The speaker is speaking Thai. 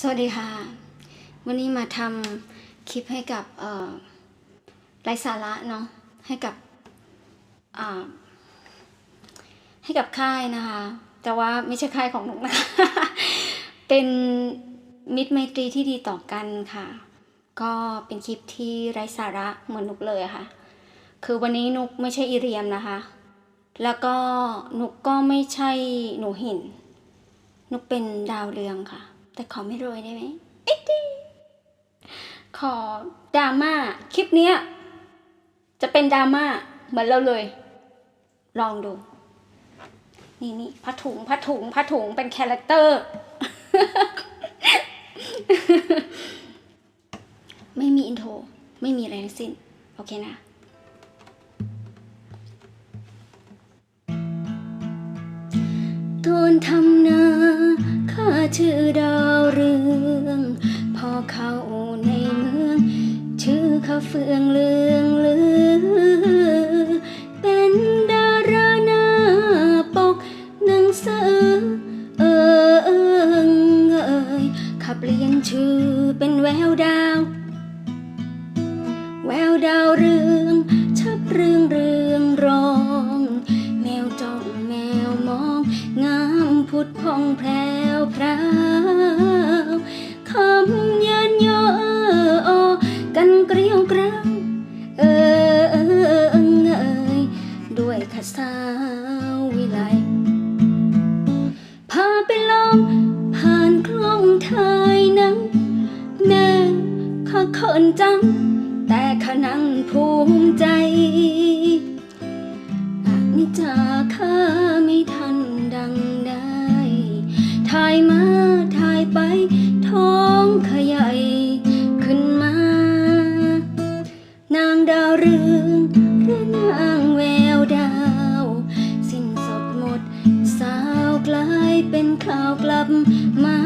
สวัสดีค่ะ วันนี้มาทำคลิปให้กับไร้สาระเนาะให้กับให้กับค่ายนะคะ แต่ว่าไม่ใช่ค่ายของหนุกนะคะเป็นมิตรไมตรีที่ดีต่อกันค่ะ ก็เป็นคลิปที่ไร้สาระเหมือนนุกเลยค่ะ คือวันนี้นุกไม่ใช่อีเรียมนะคะ แล้วก็นุกก็ไม่ใช่หนูหิน นุกเป็นดาวเรืองค่ะ แต่ขอไม่รวยได้ไหมเอ๊ะดิขอดราม่าคลิปเนี้ยจะเป็นดราม่าเหมือนเราเลย ลองดู นี่นี่ผ้าถุงผ้าถุงผ้าถุงเป็นคาแรคเตอร์ ไม่มีอินโทร ไม่มีอะไรทั้งสิ้น โอเคนะตอนทำนา ข้าชื่อดาวเรือง พอเข้าในเมือง ชื่อข้าเฟืองเลืองลือ เป็นดาราหน้าปกหนังสือเออเองเอยข้าเปลี่ยนชื่อเป็นแววดาว แววดาวเรือง องงามผุดพองแพรวพราวคำยันยอเออกันเกลียวกราวเออเออเอยด้วยข้าสาววิไลพาไปลองผ่านคลองไทยนังแม่ข้าเขินจัง แต่ข้านั่งภูมิใจอนิจจาข้าายมาถ่ายไป ท้องขยายขึ้นมา นางดาวเรืองหรือนางแววดาว สิ้นสดหมด สาวกลายเป็นข่าวกลับมา